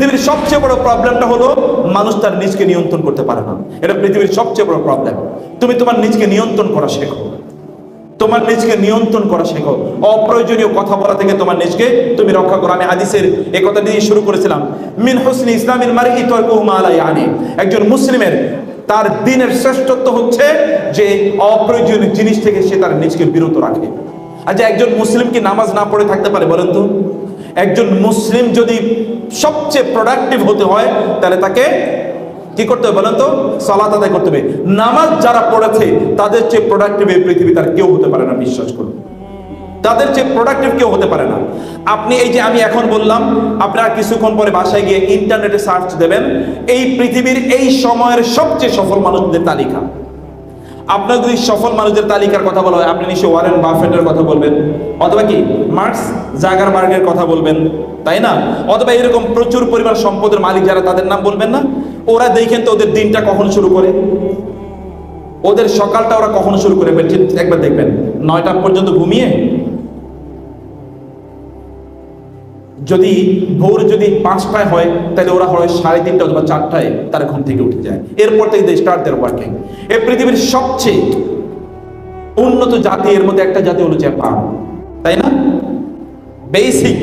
পৃথিবীর সবচেয়ে বড় প্রবলেমটা হলো মানুষ তার নিজকে নিয়ন্ত্রণ করতে পারে না। এটা পৃথিবীর সবচেয়ে বড় প্রবলেম। তুমি তোমার নিজকে নিয়ন্ত্রণ করা শেখো। তোমার নিজকে নিয়ন্ত্রণ করা শেখো। অপ্রয়োজনীয় কথা বলা থেকে তোমার নিজকে তুমি রক্ষা করো। আমি হাদিসের এই কথা দিয়ে শুরু করেছিলাম। মিন হোসনি ইসলামের মারি আলাই আনি একজন মুসলিমের তার দিনের শ্রেষ্ঠত্ব হচ্ছে যে অপ্রয়োজনীয় জিনিস থেকে সে তার নিজকে বিরত রাখে। আচ্ছা একজন মুসলিম কি নামাজ না পড়ে থাকতে পারে বলেন তো? একজন মুসলিম যদি সবচেয়ে প্রোডাক্টিভ হতে হয়, তাহলে তাকে কি করতে হবে বলেন তো সালাত আদায় করতে হবে। নামাজ যারা পড়েছে, তাদের চেয়ে প্রোডাক্টিভ এই পৃথিবী তার কেউ হতে পারে না, বিশ্বাস করুন। তাদের চেয়ে প্রোডাক্টিভ কেউ হতে পারে না। আপনি এই যে আমি এখন বললাম, আপনারা কিছুক্ষণ পরে বাসায় গিয়ে ইন্টারনেটে সার্চ দেবেন, এই পৃথিবীর এই সময়ের সবচেয়ে সফল মানুষদের তালিকা। আপনার যদি সফল মানুষদের তালিকার কথা বলা হয়, আপনি নিশ্চয়ই ওয়ারেন বাফেটের কথা বলবেন, অথবা কি, মার্কস জাগার মার্গের কথা বলবেন, তাই না? অথবা এরকম প্রচুর পরিমাণ সম্পদের মালিক যারা তাদের নাম বলবেন না, ওরা দেখেন তো ওদের দিনটা কখন শুরু করে? ওদের সকালটা ওরা কখন শুরু করে? একবার দেখবেন। নয়টা পর্যন্ত ঘুমিয়ে যদি ভোর যদি পাঁচটায় হয়, তাহলে ওরা হয় সাড়ে তিনটা অথবা চারটায় তারা ঘুম থেকে উঠে যায়। এরপর থেকে দে স্টার্ট দেয়ার ওয়ার্কিং এ পৃথিবীর সবচেয়ে উন্নত জাতি, এর মধ্যে একটা জাতি হলো জাপান। তাই না? বেসিক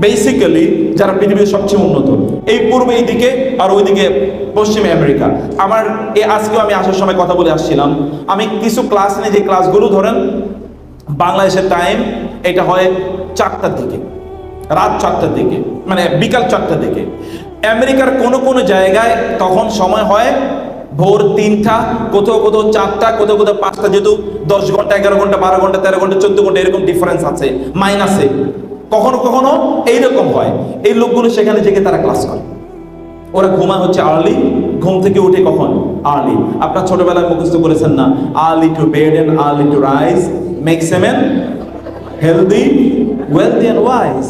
বেসিক্যালি যারা পৃথিবীর সবচেয়ে উন্নত। এই পূর্বে এই দিকে আর ওইদিকে পশ্চিমে আমেরিকা। আমার এ আজকেও আমি আসার সময় কথা বলে আসছিলাম। আমি কিছু ক্লাস নিয়ে যে ক্লাসগুলো ধরেন, বাংলাদেশের টাইম এটা হয় চারটার দিকে। রাত চারটার দিকে মানে বিকাল চারটার দিকে। আমেরিকার কোনো কোনো জায়গায় তখন সময় হয় ভোর তিনটা, কোথাও কোথাও চারটা, কোথাও কোথাও পাঁচটা যেহেতু দশ ঘণ্টা, এগারো ঘণ্টা, বারো ঘণ্টা, তেরো ঘণ্টা, চোদ্দ ঘণ্টা এরকম ডিফারেন্স আছে মাইনাসে কখনো কখনো এইরকম হয়, এই লোকগুলো সেখানে জেগে তারা ক্লাস করে। ওরা ঘুমা হচ্ছে আর্লি ঘুম থেকে উঠে কখন? আর্লি আপনার ছোটবেলায় মুখস্থ করেছেন না early to bed and early to rise make সেমেন healthy wealthy and wise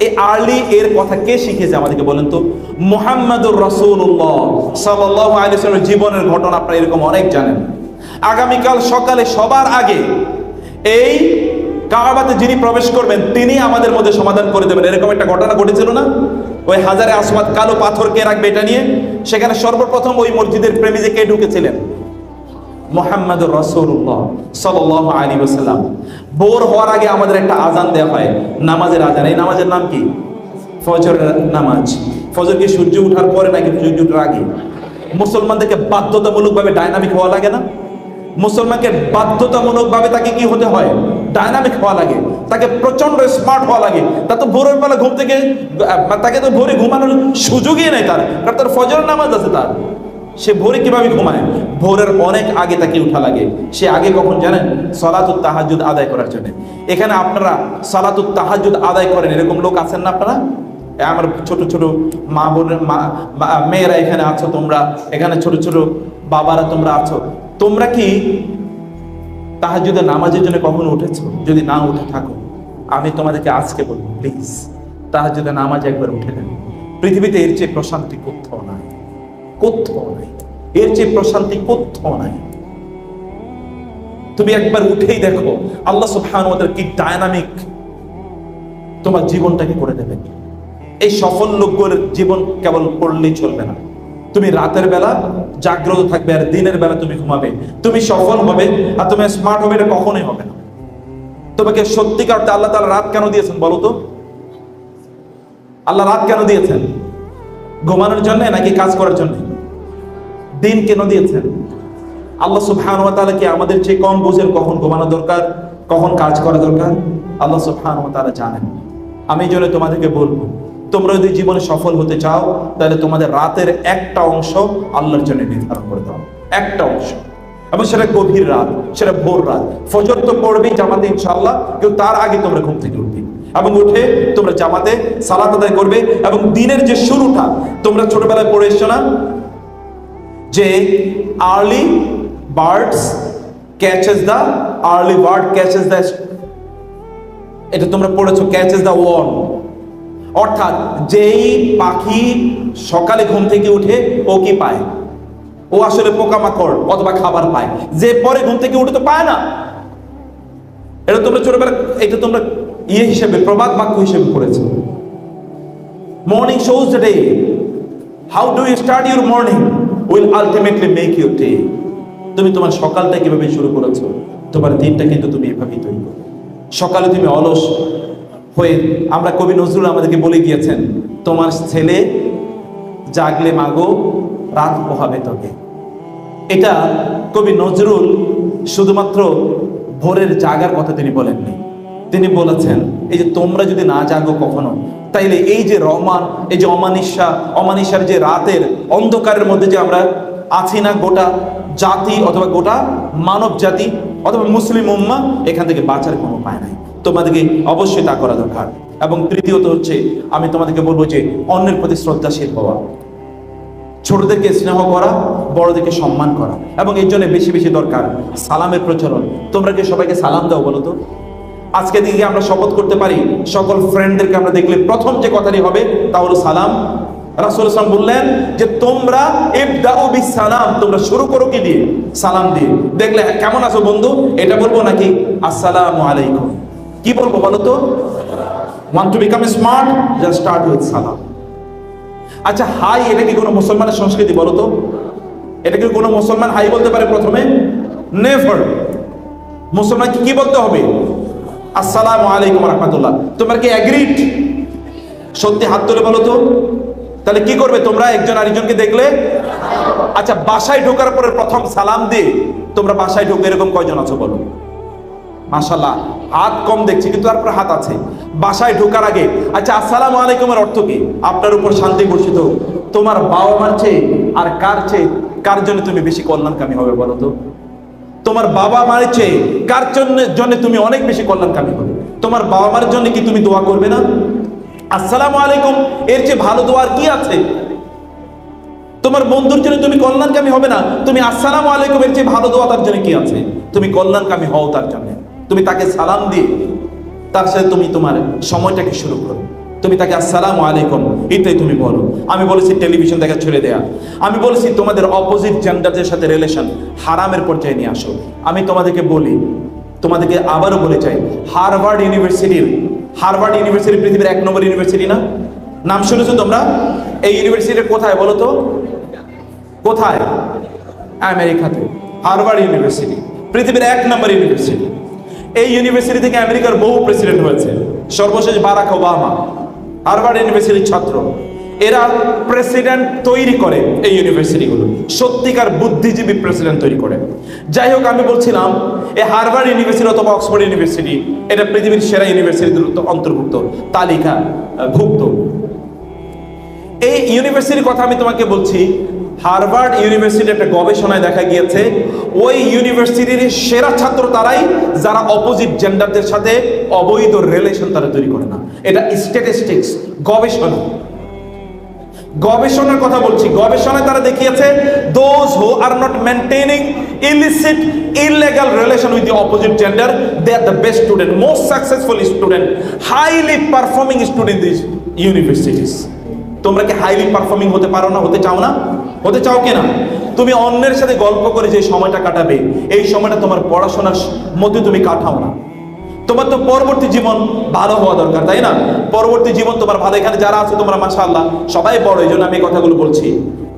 এই আর্লি এর কথা কে শিখেছে আমাদেরকে বলেন তো? মোহাম্মদুর রসুল্লাহ সাল্লাহ আলিসের জীবনের ঘটনা আপনারা এরকম অনেক জানেন। আগামীকাল সকালে সবার আগে এই কাবাতে যিনি প্রবেশ করবেন, তিনি আমাদের মধ্যে সমাধান করে দেবেন। এরকম একটা ঘটনা ঘটেছিল না? ওই হাজারে আসমাদ কালো পাথর কে রাখবে এটা নিয়ে? সেখানে সর্বপ্রথম ওই মসজিদের প্রেমিজে কে ঢুকেছিলেন? মোহাম্মদুর রসুল্লাহ সাল্লাহ আলী ওসাল্লাম বোর হওয়ার আগে আমাদের একটা আজান দেওয়া হয়। নামাজের আজান। এই নামাজের নাম কি? ফজরের নামাজ। ফজর কি সূর্য উঠার পরে নাকি সূর্য উঠার আগে? মুসলমানদেরকে বাধ্যতামূলকভাবে ডাইনামিক হওয়া লাগে না? মুসলমানকে বাধ্যতামূলকভাবে তাকে কি হতে হয়? ডাইনামিক হওয়া লাগে। তাকে প্রচণ্ড স্মার্ট হওয়া লাগে। তা তো ভোরের বেলা ঘুম থেকে তাকে তো ভোরে ঘুমানোর সুযোগই নেই তার। কারণ তার ফজর নামাজ আছে তার। সে ভোরে কীভাবে ঘুমায়? ভোরের অনেক আগে তাকে উঠা লাগে। সে আগে কখন জানেন? সলাতুত তাহাজুদ আদায় করার জন্য। এখানে আপনারা সলাতুত তাহাজুদ আদায় করেন, এরকম লোক আছেন না আপনারা? আমার ছোট ছোট মা বোনের মেয়েরা এখানে আছো তোমরা, এখানে ছোট ছোট বাবারা তোমরা আছো। তোমরা কি তাহাজুদের নামাজের জন্য কখনো উঠেছো? যদি না উঠে থাকো, আমি তোমাদেরকে আজকে বলব প্লিজ তাহাজুদের নামাজ একবার উঠে নেন। পৃথিবীতে এর চেয়ে প্রশান্তি কোথাও কোথাও নাই। এর চেয়ে প্রশান্তি কোথাও নাই। তুমি একবার উঠেই দেখো, আল্লাহ তাআলা কি ডায়নামিক তোমার জীবনটাকে করে এই সফল লোকগুলোর জীবন কেবল পড়লেই চলবে না। তুমি রাতের বেলা জাগ্রত থাকবে আর দিনের বেলা তুমি ঘুমাবে। তুমি সফল হবে আর তুমি স্মার্ট হবে এটা কখনোই হবে না। তোমাকে সত্যিকার আল্লাহ তাআলা রাত কেন দিয়েছেন বলো তো? আল্লাহ রাত কেন দিয়েছেন? ঘুমানোর জন্য নাকি কাজ করার জন্য? দিন কেন দিয়েছেন? আল্লাহ সুবহান ওয়া তাআলা কি আমাদের চেয়ে কম বোঝেন কখন ঘুমানো দরকার, কখন কাজ করা দরকার? আল্লাহ সুবহান ওয়া তাআলা জানেন। আমি জন্য তোমাদেরকে বলব, তোমরা যদি জীবনে সফল হতে চাও, তাহলে তোমাদের রাতের একটা অংশ আল্লাহর জন্য নির্ধারণ করে দাও। একটা অংশ। এবং সেটা গভীর রাত, সেটা ভোর রাত। ফজর তো পড়বেই জামাতে ইনশাআল্লাহ, কিন্তু তার আগে তোমরা ঘুম থেকে উঠবে। এবং উঠে তোমরা জামাতে সালাত আদায় করবে। এবং দিনের যে শুরুটা, তোমরা ছোটবেলায় পড়ে এসছো না? যে early birds catches the early bird catches the এটা তোমরা পড়েছো ক্যাচেস দ্য ওয়ার্ম অর্থাৎ যেই পাখি সকালে ঘুম থেকে উঠে ও কি পায়, ও আসলে পোকামাকড় অথবা খাবার পায়, যে পরে ঘুম থেকে উঠে তো পায় না। এটা তোমরা ছোটবেলা, এটা তোমরা ইয়ে হিসেবে, প্রবাদ বাক্য হিসেবে পড়েছো। Morning shows day how do you start your morning will ultimately make your day তুমি তোমার সকালটা কীভাবে শুরু করেছ? তোমার দিনটা কিন্তু তুমি এভাবেই তৈরি করবে সকালে তুমি অলস হয়ে, আমরা কবি নজরুল আমাদেরকে বলে গিয়েছেন, তোমার ছেলে জাগলে মাগো, রাত পোহাবে তোকে। এটা কবি নজরুল শুধুমাত্র ভোরের জাগার কথা তিনি বলেননি। তিনি বলেছেন এই যে তোমরা যদি না জাগো কখনো, তাইলে এই যে রমান এই যে অমানিসা, অমানিসার যে রাতের অন্ধকারের মধ্যে যে আমরা আছি না, গোটা জাতি অথবা গোটা মানব জাতি অথবা মুসলিম উম্মা, এখান থেকে বাঁচার কোনো উপায় নাই। তোমাদেরকে অবশ্যই তা করা দরকার। এবং তৃতীয়ত হচ্ছে, আমি তোমাদেরকে বলব যে, অন্যের প্রতি শ্রদ্ধাশীল হওয়া। ছোটদেরকে স্নেহ করা, বড়দেরকে সম্মান করা। এবং এর জন্য বেশি বেশি দরকার সালামের প্রচলন। তোমরা কি সবাইকে সালাম দাও বলো তো? আজকে দিকে আমরা শপথ করতে পারি, সকল ফ্রেন্ডদেরকে আমরা দেখলে প্রথম যে কথাটি হবে, তা হলো সালাম। রাসুল ইসলাম বললেন যে, তোমরা সালাম তোমরা শুরু করো কি দিয়ে? সালাম দিয়ে। দেখলে কেমন আছো বন্ধু? এটা বলব নাকি? আসসালামু আলাইকুম। কি বলব বলো তো? Want to become smart just start with সালাম আচ্ছা হাই, এটা কি কোনো মুসলমানের সংস্কৃতি বলো তো? এটা কি কোনো মুসলমান হাই বলতে পারে প্রথমে? নেভার মুসলমানকে কি বলতে হবে? আসসালামু আলাইকুম রহমতুল্লাহ। তোমরা কি অ্যাগ্রিড সত্যি হাত তুলে বলো তো। তাহলে কি করবে তোমরা? একজন আরেকজনকে দেখলে? আচ্ছা বাসায় ঢোকার পরে প্রথম সালাম দিয়ে তোমরা বাসায় ঢুকে এরকম কয়জন আছো বলো? মাশাল্লাহ হাত কম দেখছি, কিন্তু তারপর হাত আছে। বাসায় ঢোকার আগে আচ্ছা আসসালামু আলাইকুমের অর্থ কি? আপনার উপর শান্তি বর্ষিত তোমার বাবা মার আর কার চেয়ে, কার জন্য তুমি বেশি কল্যাণকামী হবে বলো তো? তোমার বাবা মার চেয়ে কার জন্য তুমি অনেক বেশি কল্যাণকামী হবে? তোমার বাবা মার জন্য কি তুমি দোয়া করবে না? আসসালামু আলাইকুম। এর চেয়ে ভালো দোয়ার কি আছে? তোমার বন্ধুর জন্য তুমি কল্যাণকামী হবে না। তুমি আসসালামু আলাইকুম, এর চেয়ে ভালো দোয়া তার জন্য কি আছে? তুমি কল্যাণকামী হও তার জন্য। তুমি তাকে সালাম দিয়ে তার সাথে তুমি তোমার সময়টাকে শুরু করো। তুমি তাকে আসসালামু আলাইকুম, এটাই তুমি বলো। আমি বলেছি টেলিভিশন দেখা ছেড়ে দেয়া। আমি বলেছি তোমাদের অপোজিট জেন্ডারদের সাথে রিলেশন হারামের পর্যায়ে নিয়ে আসো। আমি তোমাদেরকে বলি, তোমাদেরকে আবারও বলে চাই, হারভার্ড ইউনিভার্সিটির, হারভার্ড ইউনিভার্সিটি পৃথিবীর এক নম্বর ইউনিভার্সিটি না? নাম শুনেছো তোমরা? এই ইউনিভার্সিটি কোথায় বলো তো? কোথায়? আমেরিকাতে, হারভার্ড ইউনিভার্সিটি, পৃথিবীর এক নম্বর ইউনিভার্সিটি। এই ইউনিভার্সিটি থেকে আমেরিকার বহু প্রেসিডেন্ট হয়েছে। সর্বশেষ বারাক ওবামা। হারভার্ড ইউনিভার্সিটির ছাত্র। এরা প্রেসিডেন্ট তৈরি করে এই ইউনিভার্সিটিগুলো। সত্যিকার বুদ্ধিজীবী প্রেসিডেন্ট তৈরি করে। যাই হোক, আমি বলছিলাম এই হারভার্ড ইউনিভার্সিটি অথবা অক্সফোর্ড ইউনিভার্সিটি, এটা পৃথিবীর সেরা ইউনিভার্সিটির অন্তর্ভুক্ত তালিকা ভুক্ত এই ইউনিভার্সিটির কথা আমি তোমাকে বলছি হারভার্ড ইউনিভার্সিটির একটা গবেষণায় দেখা গিয়েছে, ওই ইউনিভার্সিটির সেরা ছাত্র তারাই, যারা অপোজিট জেন্ডারদের সাথে অবৈধ রিলেশন তারা তৈরি করে না। এটা স্ট্যাটিস্টিক্স গবেষণা। গবেষণার কথা বলছি, গবেষণায় তারা দেখিয়েছে those who are not maintaining illicit, illegal relation the opposite gender, they are the best student, most successful student, highly performing student in these universities তোমরা কি হাইলি পারফর্মিং হতে পারো না, হতে চাও না? হতে চাও কিনা? তুমি অন্যের সাথে গল্প করে যে সময়টা কাটাবে, এই সময়টা তোমার পড়াশোনার মধ্যে তুমি কাটাও না। তোমার তো পরবর্তী জীবন ভালো হওয়া দরকার, তাই না? পরবর্তী জীবন তোমার ভালো। এখানে যারা আছে তোমরা, মাশাআল্লাহ, সবাই বড়, এই জন্য আমি এই কথাগুলো বলছি।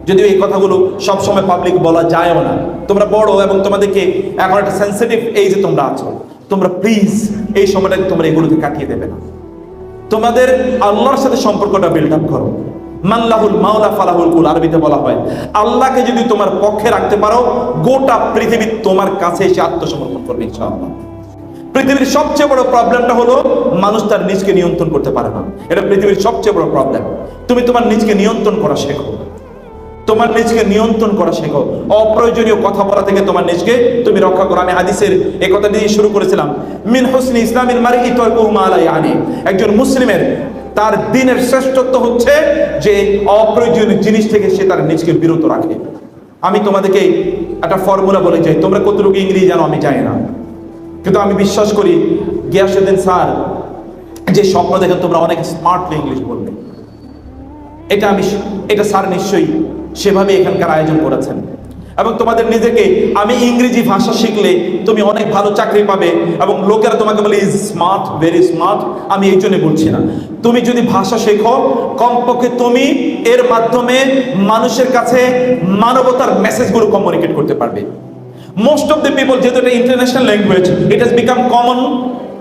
যদিও এই কথাগুলো সবসময় পাবলিক বলা যায়ও না। তোমরা বড় এবং তোমাদেরকে এখন একটা সেন্সিটিভ এই যে তোমরা আছো। তোমরা প্লিজ এই সময়টাকে তোমরা এগুলোকে কাটিয়ে দেবে না। তোমাদের আল্লাহর সাথে সম্পর্কটা বিল্ড আপ করো। মাল্লাহুল মাওলা ফালাহুল কুল আরবিতে বলা হয়। আল্লাহকে যদি তোমার পক্ষে রাখতে পারো, গোটা পৃথিবী তোমার কাছে এসে আত্মসমর্পণ করবে ইনশাআল্লাহ। পৃথিবীর সবচেয়ে বড় প্রবলেমটা হলো, মানুষ তার নিজকে নিয়ন্ত্রণ করতে পারে না। এটা পৃথিবীর সবচেয়ে বড় প্রবলেম। তুমি তোমার নিজকে নিয়ন্ত্রণ করা শেখো। তোমার নিজকে নিয়ন্ত্রণ করা শেখো। অপ্রয়োজনীয় কথা বলা থেকে তোমার নিজকে তুমি রক্ষা করো। আমি হাদিসের এই কথা দিয়ে শুরু করেছিলাম। মিন হোসনি ইসলামের মারি আনি একজন মুসলিমের তার দিনের শ্রেষ্ঠত্ব হচ্ছে যে অপ্রয়োজনীয় জিনিস থেকে সে তার নিজকে বিরত রাখে। আমি তোমাদেরকে একটা ফর্মুলা বলে যাই। তোমরা কতটুকু ইংরেজি জানো, আমি জানি না। কিন্তু আমি বিশ্বাস করি গিয়াসুদ্দিন স্যার, যে স্বপ্ন দেখে তোমরা অনেক স্মার্টলি ইংলিশ বলবে। এটা আমি, এটা স্যার নিশ্চয়ই সেভাবে এখানকার আয়োজন করেছেন। এবং তোমাদের নিজেকে, আমি ইংরেজি ভাষা শিখলে তুমি অনেক ভালো চাকরি পাবে এবং লোকেরা তোমাকে বলে ইজ স্মার্ট ভেরি স্মার্ট আমি এই জন্য বলছি না। তুমি যদি ভাষা শেখো, কমপক্ষে তুমি এর মাধ্যমে মানুষের কাছে মানবতার মেসেজগুলো কমিউনিকেট করতে পারবে। মোস্ট অফ দ্য পিপল যেহেতু এটা international language it has become common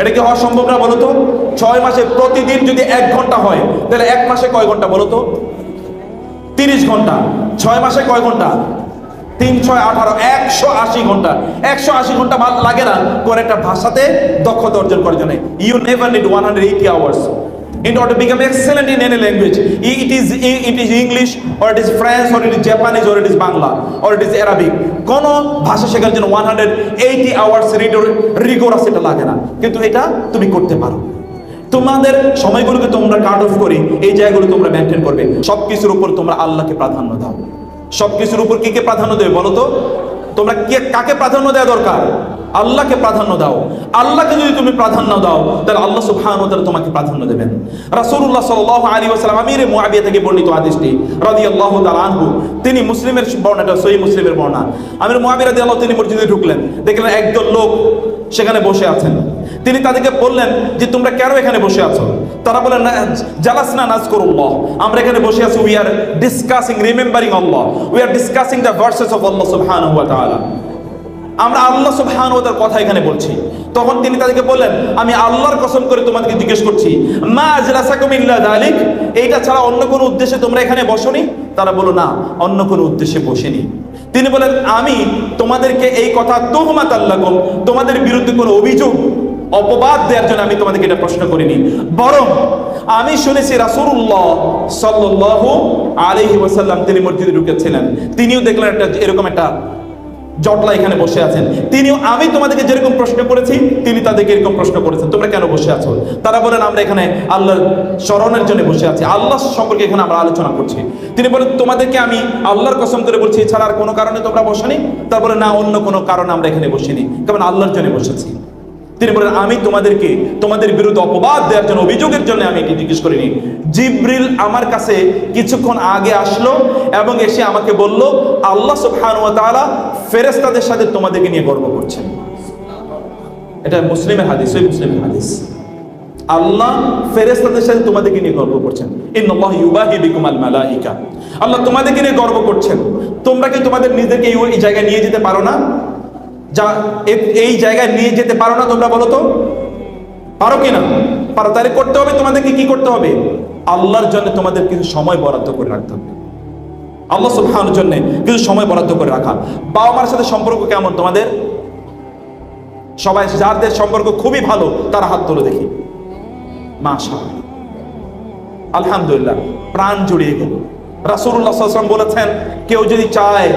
এটা কি হওয়া সম্ভব না বলতো? ছয় মাসে প্রতিদিন যদি এক ঘণ্টা হয়, তাহলে এক মাসে কয় ঘণ্টা বলতো? তিরিশ ঘণ্টা। ছয় মাসে কয় ঘণ্টা? তিন, ছয়, আঠারো, একশো আশি ঘণ্টা। একশো আশি ঘণ্টা ভালো লাগে না। কোন একটা ভাষাতে দক্ষতা অর্জন করার জন্য। You never need one hundred eighty hours in order to become excellent in any language it is it is english, or it is french or it is japanese, or it is bangla, or it is arabic. কোন ভাষা শেখার জন্য 180 hours rigorous এটা লাগে না। কিন্তু এটা তুমি করতে পারো। তোমাদের সময়গুলোকে তোমরা কাট অফ করে এই জায়গাগুলো তোমরা মেনটেন করবে। সব কিছুর উপর তোমরা আল্লাহকে প্রাধান্য দাও। সব কিছুর উপর কি কে প্রাধান্য দেবে বলো তো? তোমরা কে, কাকে প্রাধান্য দেওয়া দরকার? আল্লাহকে প্রাধান্য দাও। আল্লাহকে যদি তুমি প্রাধান্য দাও, তাহলে আল্লাহ ওয়া তোমাকে প্রাধান্য দেবেন। রাসূলুল্লাহ সাল্লাল্লাহু আলাইহি ওয়াসাল্লাম, আমিরে মুআবিয়া থেকে বর্ণিত হাদিসটি রাদিয়াল্লাহু তাআলা আনহু, তিনি মুসলিমের বর্ণাটা সহিহ মুসলিমের বর্ণনা। আমির মুআবিয়া রাদিয়াল্লাহু তিনি মসজিদে ঢুকলেন, দেখলেন একদল লোক সেখানে বসে আছেন। তিনি তাদেরকে বললেন যে, তোমরা কেন এখানে বসে আছো? তারা বলেন জালাসনা নাজ করুল্লাহ আমরা এখানে বসে আছি we are discussing remembering Allah we are discussing the verses of Allah সুবহানাহু ওয়া তাআলা। আমরা আল্লাহ সুবহান ওদের কথা এখানে বলছি। তখন তিনি তাদেরকে বললেন, আমি আল্লাহর কসম করে তোমাদেরকে জিজ্ঞেস করছি, মা আজলাসাকুম ইল্লা যালিক? এইটা ছাড়া অন্য কোনো উদ্দেশ্যে তোমরা এখানে বসনি? তারা বলো না, অন্য কোনো উদ্দেশ্যে বসেনি। তিনি বলেন আমি তোমাদেরকে এই কথা তোহমাত আল্লাহকুম তোমাদের বিরুদ্ধে কোনো অভিযোগ, অপবাদ দেওয়ার জন্য আমি তোমাদেরকে এটা প্রশ্ন করিনি। বরং আমি শুনেছি রাসূলুল্লাহ সাল্লাল্লাহু আলাইহি ওয়াসাল্লাম তিনি মসজিদে ঢুকেছিলেন। তিনিও দেখলেন একটা এরকম একটা জটলা এখানে বসে আছেন। তিনিও, আমি তোমাদেরকে যেরকম প্রশ্ন করেছি, তিনি তাদেরকে এরকম প্রশ্ন করেছেন। তোমরা কেন বসে আছো? তারা বলেন, আমরা এখানে আল্লাহর স্মরণের জন্য বসে আছি। আল্লাহ সম্পর্কে এখানে আমরা আলোচনা করছি। তিনি বলেন, তোমাদেরকে আমি আল্লাহর কসম করে বলছি, এছাড়া আর কোনো কারণে তোমরা বসেনি? তারপরে না, অন্য কোনো কারণে আমরা এখানে বসিনি। কারণ আল্লাহর জন্য বসেছি। তিনি বলেন আমি তোমাদেরকে তোমাদের বিরুদ্ধে অপবাদ দেওয়ার জন্য, অভিযোগের জন্য আমি এটি জিজ্ঞেস করিনি। জিব্রিল আমার কাছে কিছুক্ষণ আগে আসলো এবং এসে আমাকে বলল, আল্লাহ তাআলা ফেরেশতাদের সাথে তোমাদেরকে নিয়ে গর্ব করছেন। এটা মুসলিমের হাদিস, ওই মুসলিমের হাদিস। আল্লাহ ফেরেশতাদের সাথে তোমাদেরকে নিয়ে গর্ব করছেন। আল্লাহ তোমাদেরকে নিয়ে গর্ব করছেন। তোমরা কি তোমাদের নিজেকে এই জায়গায় নিয়ে যেতে পারো না? যা এই জায়গায় নিয়ে যেতে পারো না তোমরা বলো তো? পারো কি না? পারো, তাহলে করতে হবে, তোমাদেরকে কি করতে হবে? আল্লাহর জন্য তোমাদের কিছু সময় বরাদ্দ করে রাখতে হবে। আল্লাহ সুবহানের জন্য কিছু সময় বরাদ্দ করে রাখা। বাবা মার সাথে সম্পর্ক কেমন তোমাদের? সবাই যাদের সম্পর্ক খুবই ভালো, তারা হাত তুলে দেখি। মাশা আলহামদুলিল্লাহ, প্রাণ জুড়িয়ে গেল। সাল্লাল্লাহু বলেছেন, কেউ যদি চায়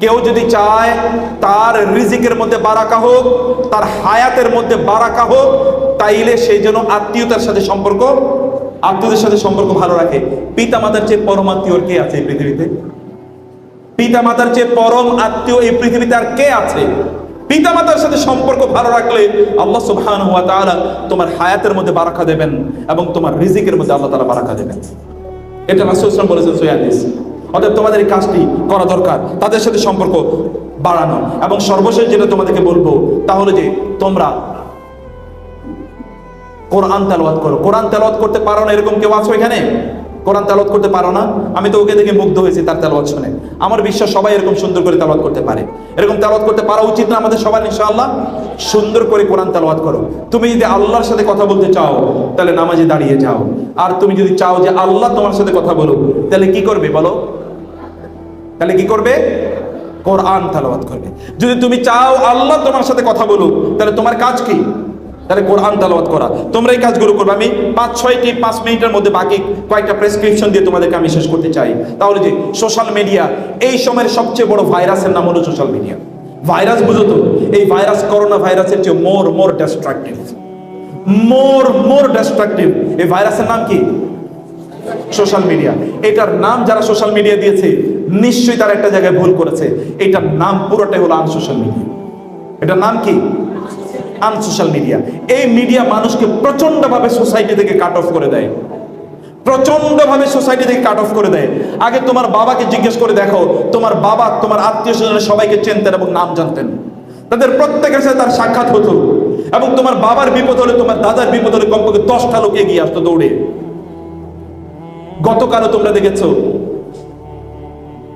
কেউ যদি চায় তার রিজিকের মধ্যে বারাকা হোক, তার হায়াতের মধ্যে বারাকা হোক, তাইলে সেই জন্য আত্মীয়তার সাথে সম্পর্ক, আত্মীয়দের সাথে সম্পর্ক ভালো রাখে। পিতা মাতার চেয়ে পরম আত্মীয় কে আছে এই পৃথিবীতে? পিতা মাতার চেয়ে পরম আত্মীয় এই পৃথিবীতে আর কে আছে? পিতা মাতার সাথে সম্পর্ক ভালো রাখলে আল্লাহ সুবহানাহু ওয়া তাআলা তোমার হায়াতের মধ্যে বারাকা দেবেন এবং তোমার রিজিকের মধ্যে আল্লাহ তাআলা বারাকা দেবেন। এটা রাসূল সাল্লাল্লাহু আলাইহি ওয়াসাল্লাম বলেছেন সহিহ হাদিস। অতএব তোমাদের এই কাজটি করা দরকার। তাদের সাথে সম্পর্ক বাড়ানো। এবং সর্বশেষ যেটা তোমাদেরকে বলব তাহলে যে তোমরা কোরআন তেলাওয়াত করো। কোরআন তেলাওয়াত করতে পারো না, এরকম কেউ আছো এখানে? কোরআন তেলাওয়াত করতে পারো না? আমি তো ওকে দেখে মুগ্ধ হয়েছি তার তেলাওয়াত শুনে। আমার বিশ্বাস সবাই এরকম সুন্দর করে তেলাওয়াত করতে পারে। এরকম তেলাওয়াত করতে পারা উচিত না আমাদের সবার, ইনশাআল্লাহ? সুন্দর করে কোরআন তেলাওয়াত করো। তুমি যদি আল্লাহর সাথে কথা বলতে চাও, তাহলে নামাজে দাঁড়িয়ে যাও। আর তুমি যদি চাও যে আল্লাহ তোমার সাথে কথা বলো তাহলে কি করবে বলো? তাহলে কি করবে? কোরআন তেলাওয়াত করবে। যদি তুমি চাও আল্লাহ তোমার সাথে কথা বলুক, তাহলে তোমার কাজ কি? তাহলে কোরআন তালাওয়াত করা। তোমরা এই কাজগুলো করবে। আমি পাঁচ, ছয়টি, পাঁচ মিনিটের মধ্যে বাকি কয়েকটা প্রেসক্রিপশন দিয়ে তোমাদেরকে আমি শেষ করতে চাই। তাহলে যে সোশ্যাল মিডিয়া এই সময়ের সবচেয়ে বড় ভাইরাসের নাম হলো সোশ্যাল মিডিয়া ভাইরাস বুঝো তো, এই ভাইরাস করোনা ভাইরাসের চেয়ে মোর মোর ডিস্ট্রাকটিভ মোর মোর ডিস্ট্রাকটিভ এই ভাইরাসের নাম কি? Social media. এটার নাম যারা সোশ্যাল মিডিয়া দিয়েছে, নিশ্চয়ই তারা একটা জায়গায় ভুল করেছে। এটার নাম পুরোটাই হলো আনসোশ্যাল মিডিয়া। এটার নাম কি? Unsocial media. এই মিডিয়া মানুষকে প্রচন্ডভাবে সোসাইটি থেকে কাট অফ করে দেয়। প্রচন্ডভাবে সোসাইটি থেকে কাট অফ করে দেয়। আগে তোমার বাবাকে জিজ্ঞেস করে দেখো, তোমার বাবা, তোমার আত্মীয় স্বজনের সবাইকে চিনতেন এবং নাম জানতেন। তাদের প্রত্যেকের সাথে তার সাক্ষাৎ হতো। এবং তোমার বাবার বিপদ হলে, তোমার দাদার বিপদ হলে কমপক্ষে দশটা লোক এগিয়ে আসতো দৌড়ে। গতকালও তোমরা দেখেছ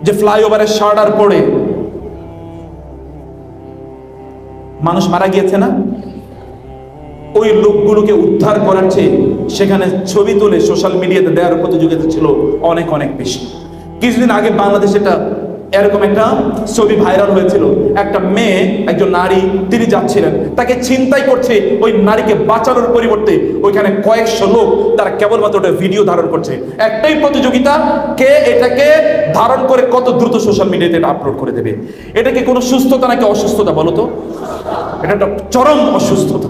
যে ফ্লাইওভারের শার্ডার পড়ে মানুষ মারা গিয়েছে না? ওই লোকগুলোকে উদ্ধার করার চেয়ে সেখানে ছবি তুলে সোশ্যাল মিডিয়াতে দেওয়ার প্রতিযোগিতা ছিল অনেক অনেক বেশি। কিছুদিন আগে বাংলাদেশ একটা এরকম একটা ছবি ভাইরাল হয়েছিল। একটা মেয়ে, একজন নারী, তিনি যাচ্ছিলেন। তাকে চিন্তাই করছে ওই নারীকে বাঁচানোর পরিবর্তে ওইখানে কয়েকশো লোক তারা কেবলমাত্র ওটা ভিডিও ধারণ করছে। একটাই প্রতিযোগিতা কে এটাকে ধারণ করে কত দ্রুত সোশ্যাল মিডিয়াতে এটা আপলোড করে দেবে। এটা কি কোনো সুস্থতা নাকি অসুস্থতা বলো তো? এটা একটা চরম অসুস্থতা।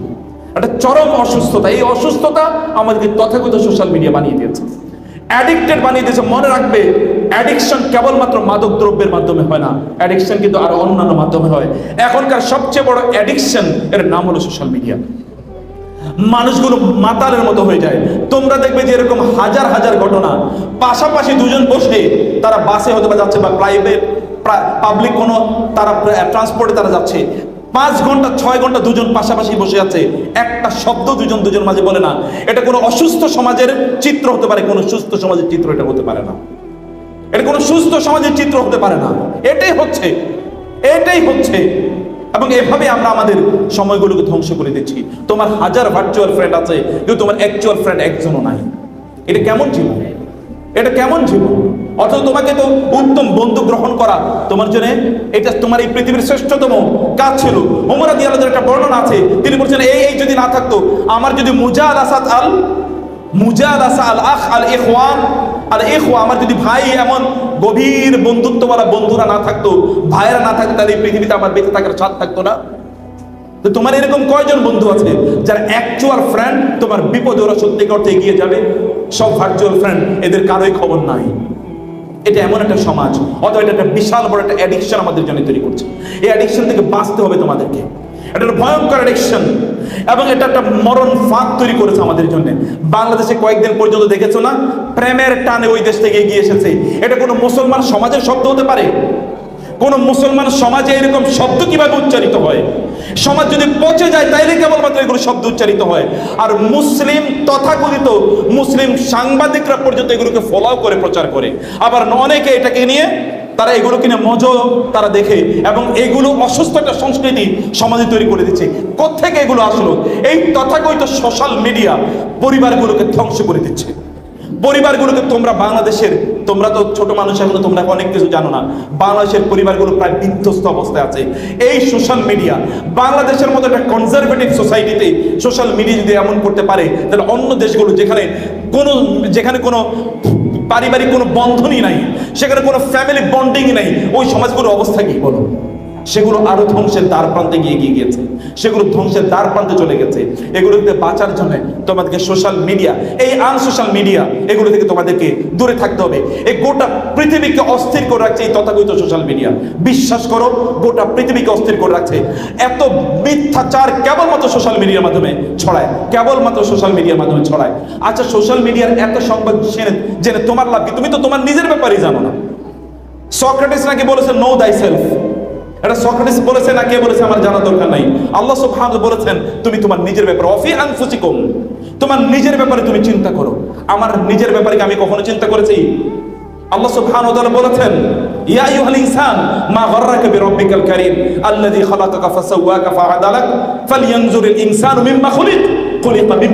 একটা চরম অসুস্থতা। এই অসুস্থতা আমাদেরকে তথাকথিত সোশ্যাল মিডিয়া বানিয়ে দিয়েছে। অ্যাডিক্টেড বানিয়ে দিয়েছে। মনে রাখবে অ্যাডিকশন কেবলমাত্র মাদক দ্রব্যের মাধ্যমে হয় না। অ্যাডিকশন কিন্তু আরও অন্যান্য মাধ্যমে হয়। এখনকার সবচেয়ে বড় অ্যাডিকশন এর নাম হলো সোশ্যাল মিডিয়া মানুষগুলো মাতালের মতো হয়ে যায়। তোমরা দেখবে যে এরকম হাজার হাজার ঘটনা। পাশাপাশি দুজন বসে তারা বাসে হতে বা যাচ্ছে বা প্রাইভেট পাবলিক কোনো তারা ট্রান্সপোর্টে তারা যাচ্ছে। পাঁচ ঘণ্টা, ছয় ঘণ্টা দুজন পাশাপাশি বসে আছে। একটা শব্দ দুজন দুজন মাঝে বলে না। এটা কোনো অসুস্থ সমাজের চিত্র হতে পারে, কোনো সুস্থ সমাজের চিত্র এটা হতে পারে না। এটা কোনো সুস্থ সমাজের চিত্র হতে পারে না। এটাই হচ্ছে এটাই হচ্ছে। এবং এভাবে আমরা আমাদের সময়গুলোকে ধ্বংস করে দিচ্ছি। তোমার হাজার ভার্চুয়াল ফ্রেন্ড আছে, কিন্তু তোমার অ্যাকচুয়াল ফ্রেন্ড একজনও নাই। এটা কেমন জীবন? এটা কেমন জীবন? অথচ তোমাকে তো উত্তম বন্ধু গ্রহণ করা, তোমার জন্য এটা তোমার এই পৃথিবীর শ্রেষ্ঠতম কাজ ছিল। ওমর আদি আলাদের একটা বর্ণনা আছে, তিনি বলছেন, এই এই যদি না থাকতো, আমার যদি মুজাদ আসাদ আল মুজাদ আসা আল আখ আল ইখওয়ান আর ইখওয়া আমার যদি ভাই এমন গভীর বন্ধুত্ব বন্ধুত্বওয়ালা বন্ধুরা না থাকতো, ভাইয়েরা না থাকতো, তাহলে পৃথিবীতে আমার বেঁচে থাকার স্বাদ থাকতো না। তো তোমার এরকম কয়জন বন্ধু আছে, যারা অ্যাকচুয়াল ফ্রেন্ড তোমার বিপদে ওরা সত্যি করতে এগিয়ে যাবে? সব ভার্চুয়াল ফ্রেন্ড এদের কারোই খবর নাই। এটা এমন একটা সমাজ, অথবা এটা একটা বিশাল বড় একটা অ্যাডিকশন আমাদের জন্য তৈরি করছে। এই অ্যাডিকশন থেকে বাঁচতে হবে তোমাদেরকে। এটা ভয়ঙ্কর অ্যাডিকশন এবং এটা একটা মরণ ফাঁক তৈরি করেছে আমাদের জন্য। বাংলাদেশে কয়েকদিন পর্যন্ত দেখেছ না? প্রেমের টানে ওই দেশ থেকে এগিয়ে এসেছে। এটা কোনো মুসলমান সমাজের শব্দ হতে পারে? কোন মুসলমান সমাজে এরকম শব্দ কীভাবে উচ্চারিত হয়? সমাজ যদি পচে যায়, তাইলে কেবলমাত্র এগুলো শব্দ উচ্চারিত হয়। আর মুসলিম তথাকথিত মুসলিম সাংবাদিকরা পর্যন্ত এগুলোকে ফলো করে, প্রচার করে। আবার অনেকে এটাকে নিয়ে তারা এগুলো কিনে মজো তারা দেখে এবং এগুলো অসুস্থ একটা সংস্কৃতি সমাজে তৈরি করে দিচ্ছে। কোথেকে এগুলো আসলো? এই তথাকথিত সোশ্যাল মিডিয়া পরিবারগুলোকে ধ্বংস করে দিচ্ছে। পরিবারগুলোকে তোমরা বাংলাদেশের, তোমরা তো ছোট মানুষ, এখনও তোমরা অনেক কিছু জানো না। বাংলাদেশের পরিবারগুলো প্রায় বিধ্বস্ত অবস্থায় আছে। এই সোশ্যাল মিডিয়া বাংলাদেশের মতো একটা কনজারভেটিভ সোসাইটিতে সোশ্যাল মিডিয়া যদি এমন করতে পারে, তাহলে অন্য দেশগুলো যেখানে কোনো যেখানে কোনো পারিবারিক কোনো বন্ধনই নাই সেখানে কোনো ফ্যামিলি বন্ডিং নাই ওই সমাজগুলোর অবস্থা কি বলো সেগুলো আরও ধ্বংসের দ্বার প্রান্তে গিয়ে গিয়ে গিয়েছে। সেগুলো ধ্বংসের দ্বার প্রান্তে চলে গেছে। এগুলো থেকে বাঁচার জন্য তোমাদেরকে সোশ্যাল মিডিয়া এই আনসোশ্যাল মিডিয়া এগুলো থেকে তোমাদেরকে দূরে থাকতে হবে। এই গোটা পৃথিবীকে অস্থির করে রাখছে এই তথাকথিত সোশ্যাল মিডিয়া বিশ্বাস করো, গোটা পৃথিবীকে অস্থির করে রাখছে। এত মিথ্যাচার কেবলমাত্র সোশ্যাল মিডিয়ার মাধ্যমে ছড়ায়, কেবলমাত্র সোশ্যাল মিডিয়ার মাধ্যমে ছড়ায়। আচ্ছা সোশ্যাল মিডিয়ার এত সংবাদ জেনে তোমার লাভ কি? তুমি তো তোমার নিজের ব্যাপারেই জানো না। সক্রেটিস নাকি বলেছে নো দাই সেলফ এটা সক্রেটিস বলেছে না কে বলেছে আমার জানা দরকার নাই। আল্লাহ সুবহানাহু বলেছেন, তুমি তোমার নিজের ব্যাপারে অফি আনফুসিকুম, তোমার নিজের ব্যাপারে তুমি চিন্তা করো। আমার নিজের ব্যাপারে আমি কখনো চিন্তা করেছি? আল্লাহ সুবহানাহু ওয়া তাআলা বলেছেন, ইয়া আইয়ুহাল ইনসান, মা বিরাব্বিকাল কারীম, আল্লাযী খালাকাকা ফাসাওয়াকা ফাআদালাক, ফালইয়ানজুরিল ইনসানু মিম্মা খুলিক মিন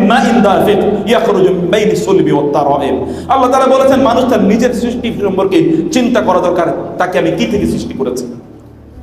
বাইনি সুলবি তারাইব। আল্লাহ তাআলা বলেছেন, মানুষ তার নিজের সৃষ্টি সম্পর্কে চিন্তা করা দরকার, তাকে আমি কি থেকে সৃষ্টি করেছি?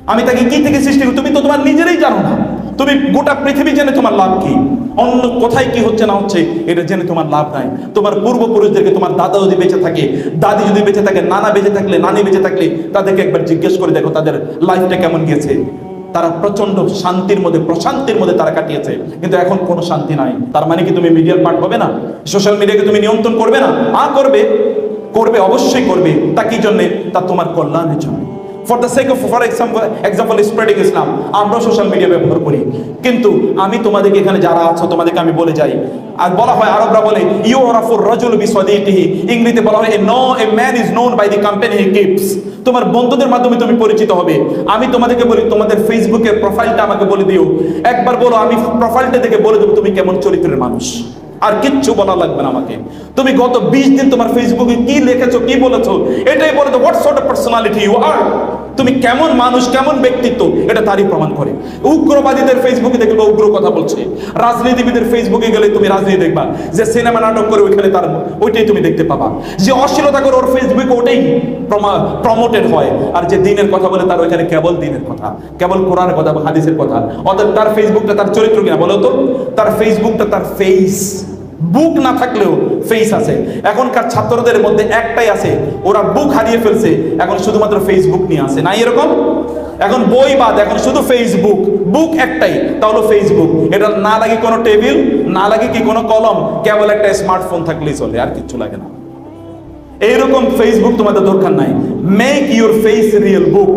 আমি তাকে কি থেকে সৃষ্টি করি? তুমি তো তোমার নিজেরই জানো না। তুমি গোটা পৃথিবী জেনে তোমার লাভ কি? অন্য কোথায় কি হচ্ছে না হচ্ছে, এটা জেনে তোমার লাভ নাই। তোমার পূর্বপুরুষদেরকে তোমার দাদা যদি বেঁচে থাকে, দাদি যদি বেঁচে থাকে, নানা বেঁচে থাকলে, নানি বেঁচে থাকলে, তাদেরকে একবার জিজ্ঞেস করে দেখো তাদের লাইফটা কেমন গেছে তারা প্রচণ্ড শান্তির মধ্যে, প্রশান্তির মধ্যে তারা কাটিয়েছে। কিন্তু এখন কোনো শান্তি নাই। তার মানে কি তুমি মিডিয়ার পার্ট হবে না? সোশ্যাল মিডিয়াকে তুমি নিয়ন্ত্রণ করবে না? আ করবে? করবে, অবশ্যই করবে। তা কি জন্যে? তা তোমার কল্যাণের জন্য। For the sake of for example example spreading Islam আমরা সোশ্যাল মিডিয়া ব্যবহার করি। কিন্তু আমি তোমাদেরকে এখানে যারা আছো, তোমাদেরকে আমি বলে যাই। আর বলা হয়, আরবরা বলে ইউ আর ফর রজুল বি সদিটিহি ইংরেজিতে বলা হয় no a man is known by the company he keeps তোমার বন্ধুদের মাধ্যমে তুমি পরিচিত হবে। আমি তোমাদেরকে বলি, তোমাদের ফেসবুকের প্রোফাইলটা আমাকে বলে দিও। একবার বলো, আমি প্রোফাইলটা দেখে বলে দেবো তুমি কেমন চরিত্রের মানুষ। আর কিচ্ছু বলা লাগবে না আমাকে। তুমি গত বিশ দিন তোমার ফেসবুকে কি লিখেছো, কি বলেছ? এটাই বলে তো what sort of personality you are তুমি কেমন মানুষ, কেমন ব্যক্তিত্ব, এটা তারই প্রমাণ করে। উগ্রবাদীদের ফেসবুকে দেখবে উগ্র কথা বলছে। রাজনীতিবিদের ফেসবুকে গেলে তুমি রাজনীতি দেখবা। যে সিনেমা নাটক করে ওইখানে তার ওইটাই তুমি দেখতে পাবা। যে অশ্লীলতা করে ওর ফেসবুকে ওটাই প্রমোটেড হয়। আর যে দিনের কথা বলে তার ওইখানে কেবল দিনের কথা। কেবল কোরআনের কথা বা হাদিসের কথা। অর্থাৎ তার ফেসবুকটা তার চরিত্র কিনা বলো তো? তার ফেসবুকটা তার ফেস বুক না থাকলেও ফেস আছে। এখনকার ছাত্রদের মধ্যে একটাই আছে, ওরা বুক হারিয়ে ফেলছে, এখন শুধুমাত্র ফেসবুক নিয়ে আসে নাই এরকম? এখন বই বাদ, এখন শুধু ফেসবুক বুক একটাই তা হলো ফেসবুক এটা না লাগে কোনো টেবিল, না লাগে কি কোনো কলম, কেবল একটা স্মার্টফোন থাকলেই চলে, আর কিচ্ছু লাগে না। এইরকম ফেসবুক তোমাদের দরকার নাই। Make your face real book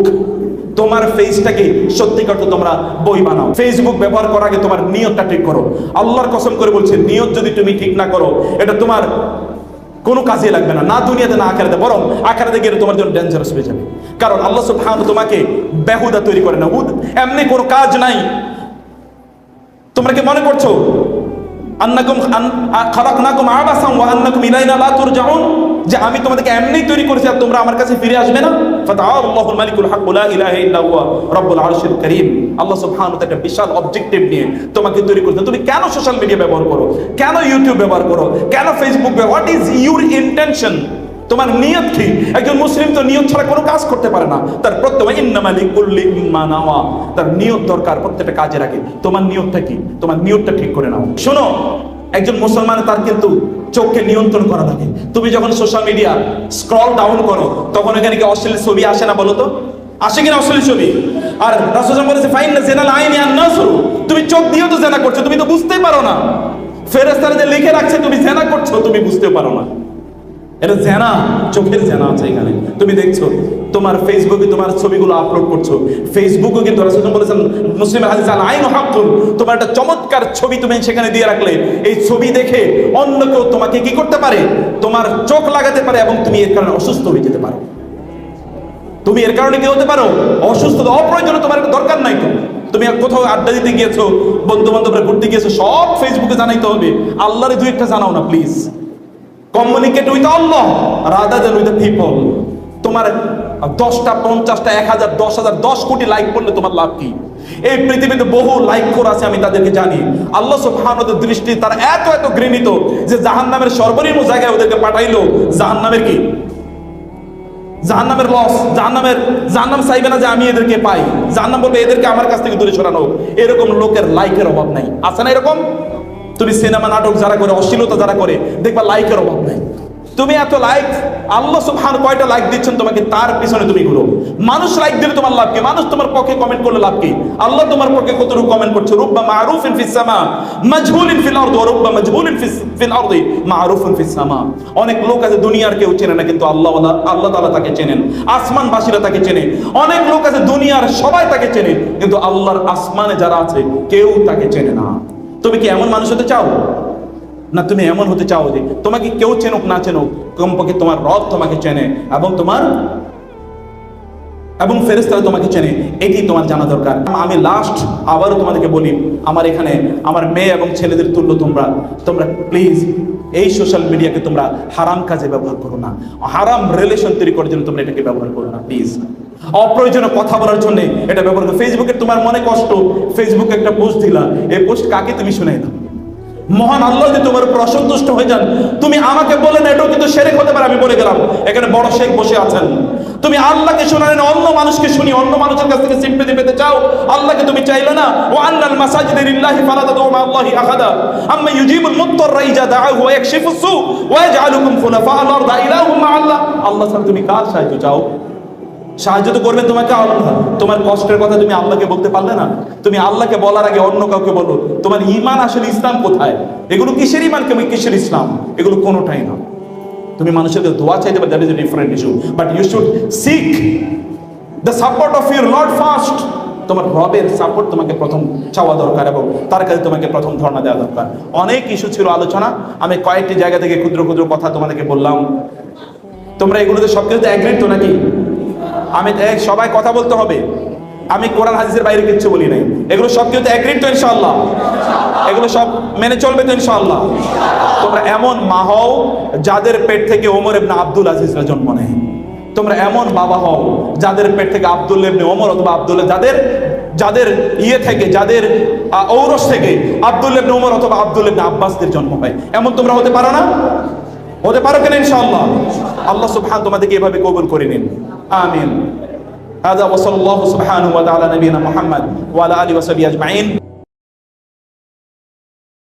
তোমার ফেসটাকে সত্যিকার তো তোমরা বই বানাও। ফেসবুক ব্যবহার করার আগে তোমার নিয়তটা ঠিক করো। আল্লাহর কসম করে বলছে, নিয়ত যদি তুমি ঠিক না করো, এটা তোমার কোনো কাজে লাগবে না না দুনিয়াতে, না আখেরাতে, বরং আখেরাতে গেলে তোমার জন্য ডেঞ্জারাস হয়ে যাবে। কারণ আল্লাহ সুবহানাহু তোমাকে বেহুদা তৈরি করে না। হুদ, এমনি কোনো কাজ নাই। তোমরা কি মনে করছ? আন্নাকুম খালাকনাকুম আবাসাম ওয়া আন্নাকুম ইলাইনা লা তুরজাউন। যে আমি তোমাদেরকে এমনি তৈরি করেছি আর তোমরা আমার কাছে ফিরে আসবে না। ফাতাআল্লাহুল মালিকুল হক, লা ইলাহা ইল্লা হুয়া রব্বুল আরশিল কারীম। আল্লাহ সুবহানাহু ওয়া একটা বিশাল অবজেক্টিভ নিয়ে তোমাকে তৈরি করেছে তুমি কেন সোশ্যাল মিডিয়া ব্যবহার করো? কেন ইউটিউব ব্যবহার করো? কেন ফেসবুক ব্যবহার হোয়াট ইজ ইউর ইন্টেনশন তোমার নিয়ত কি? একজন মুসলিম তো নিয়ত ছাড়া কোনো কাজ করতে পারে না। তার প্রত্যেক ইন্নামালি কুল্লি ইম্মা তার নিয়ত দরকার প্রত্যেকটা কাজে রাখে তোমার নিয়তটা কি? তোমার নিয়তটা ঠিক করে নাও। শোনো, একজন মুসলমান তার কিন্তু চোখকে নিয়ন্ত্রণ করা লাগে তুমি যখন সোশ্যাল মিডিয়া স্ক্রল ডাউন করো, তখন এখানে কি অশ্লীল ছবি আসে না বলো তো? আসে কিনা অশ্লীল ছবি? আর রাসূল বলেছে ফাইন না জেনাল আইনি আর নাসরু তুমি চোখ দিয়েও তো জেনা করছ, তুমি তো বুঝতেই পারো না। ফেরেস্তারা যে লিখে রাখছে, তুমি জেনা করছ, তুমি বুঝতে পারো না। এটা জেনা, চোখের জেনা আছে এখানে। তুমি দেখছ, তোমার ফেসবুকে তোমার ছবিগুলো আপলোড করছ। ফেসবুকে কিন্তু রাসূল বলেছেন মুসলিম হাদিস আইন হাক্কুন, তোমার একটা চমৎকার ছবি তুমি সেখানে দিয়ে রাখলে। এই ছবি দেখে অন্য কেউ তোমাকে কি করতে পারে? তোমার চোখ লাগাতে পারে এবং তুমি এর কারণে অসুস্থ হয়ে যেতে পারো। তুমি এর কারণে কি হতে পারো? অসুস্থ অপ্রয়োজনে তোমার একটা দরকার নাই তো। তুমি কোথাও আড্ডা দিতে গিয়েছো বন্ধু বান্ধবরা ঘুরতে গিয়েছো, সব ফেসবুকে জানাইতে হবে। আল্লাহরে দুই একটা জানাও না please communicate with Allah rather than with the people তোমার দশটা, পঞ্চাশটা এক হাজার দশ হাজার দশ কোটি লাইক করলে তোমার লাভ কি? এই পৃথিবীতে বহু লাইক খোর আছে, আমি তাদেরকে জানি। আল্লাহ সুবহানাহুর দৃষ্টি তার এত এত ঘৃণিত যে জাহান্নামের সর্বনিম্ন জায়গায় ওদেরকে পাঠাইলো। জাহান্নামের কি? জাহান্নামের লস জাহান্নামের, জাহান্নাম চাইবে না যে আমি এদেরকে পাই। জাহান্নাম বলবে, এদেরকে আমার কাছ থেকে দূরে সরানো। এরকম লোকের লাইকের অভাব নাই। আছে না এরকম? তুমি সিনেমা, নাটক যারা করে, অশ্লীলতা যারা করে, দেখবা লাইকের অভাব নাই। তুমি এত লাইক আল্লাহ সুবহান কয়টা লাইক দিচ্ছেন তোমাকে, তার পিছনে তুমি ঘুরো। মানুষ লাইক দিলে তোমার লাভ কি? মানুষ তোমার পক্ষে কমেন্ট করলে লাভ কি? আল্লাহ তোমার পক্ষে কতটুকু কমেন্ট করছে? রুব্বা মারুফিন ফিস সামা, মাজহুলিন ফিল আরদ ওয়া রুব্বা মাজহুলিন ফিস, ফিল আরদি, মারুফিন ফিস সামা। অনেক লোক আছে দুনিয়ার কেউ চেনে না, কিন্তু আল্লাহ আল্লাহ তাআলা তাকে চেনেন। আসমানবাসীরা তাকে চেনে। অনেক লোক আছে দুনিয়ার সবাই তাকে চেনে, কিন্তু আল্লাহর আসমানে যারা আছে, কেউ তাকে চেনে না। তুমি কি এমন মানুষ হতে চাও? না, তুমি এমন হতে চাও যে তোমাকে কেউ চেনুক, না চেনুক, কমপক্ষে তোমার রব তোমাকে চেনে এবং তোমার এবং ফেরেস্তারা তোমাকে চেনে। এটি তোমার জানা দরকার। আমি লাস্ট আবারও তোমাদেরকে বলি, আমার এখানে আমার মেয়ে এবং ছেলেদের তুললো তোমরা। তোমরা প্লিজ এই সোশ্যাল মিডিয়াকে তোমরা হারাম কাজে ব্যবহার করো না। হারাম রিলেশন তৈরি করার জন্য তোমরা এটাকে ব্যবহার করো না প্লিজ অপ্রয়োজনীয় কথা বলার জন্য এটা ব্যবহার করো। ফেসবুকে তোমার মনে কষ্ট ফেসবুকে একটা পোস্ট দিলা এই পোস্ট কাকে তুমি শুনে দাও? মহান আল্লাহ যে তোমার উপর অসন্তুষ্ট হয়ে যান, তুমি আমাকে বলে না, এটাও কিন্তু সেরেক হতে পারে, আমি বলে গেলাম। এখানে বড় শেখ বসে আছেন। তুমি আল্লাহকে শোনালে না, অন্য মানুষকে শুনি, অন্য মানুষের কাছ থেকে সিম্পেতি পেতে চাও, আল্লাহকে তুমি চাইলে না, ও আন্নাল মাসাজিদে লিল্লাহি ফালা তাদউ মা আল্লাহি আহাদা আম্মা ইউজিবুল মুত্তাররা ইজা দাআহু ওয়া ইয়াকশিফুস সু ওয়া ইয়াজআলুকুম খুলাফা আল আরদ ইলাহুম মা আল্লাহ। আল্লাহ ছাড়া তুমি কার সাহায্য চাও? সাহায্য তো করবেন তোমাকে আল্লাহ। তোমার কষ্টের কথা তুমি আল্লাহকে বলতে পারলে না। তুমি আল্লাহকে বলার আগে অন্য কাউকে বলো। তোমার ইমান আসলে ইসলাম কোথায়? এগুলো কিসের ইমান কেমন কিসের ইসলাম? এগুলো কোনোটাই না। তুমি মানুষের কাছে দোয়া চাইতে পারো that is a different issue but you should seek the support of your lord first তোমার রবের সাপোর্ট তোমাকে প্রথম চাওয়া দরকার এবং তার কাছে তোমাকে প্রথম ধর্ণা দেওয়া দরকার। অনেক ইস্যু ছিল আলোচনা। আমি কয়েকটি জায়গা থেকে ক্ষুদ্র ক্ষুদ্র কথা তোমাদেরকে বললাম। তোমরা এগুলোতে সব কিছুতে অ্যাগ্রিড তো নাকি? আমি সবাই কথা বলতে হবে। আমি কোরআন হাদিসের বাইরে কিচ্ছু বলি নাই। এগুলো সব কিছুতে অ্যাগ্রিড তো ইনশাআল্লাহ। এগুলো সব মেনে চলবে তো ইনশাআল্লাহ। তোমরা এমন মা হও যাদের পেট থেকে ওমর ইবনে আব্দুল আজিজরা জন্ম নেয় তোমরা এমন বাবা হও যাদের পেট থেকে আব্দুল ইবনে ওমর অথবা আব্দুল্লাহ যাদের যাদের ইয়ে থেকে যাদের আহ, ঔরস থেকে আব্দুল ইবনে ওমর অথবা আব্দুল ইবনে আব্বাসদের জন্ম হয় এমন তোমরা হতে পারো না হতে পারো কেন ইনশাআল্লাহ আল্লাহ সুবহান তোমাদেরকে এভাবে কবুল করে নিন আমিন هذا وصلى الله سبحانه وتعالى نبينا محمد وعلى اله وصحبه اجمعين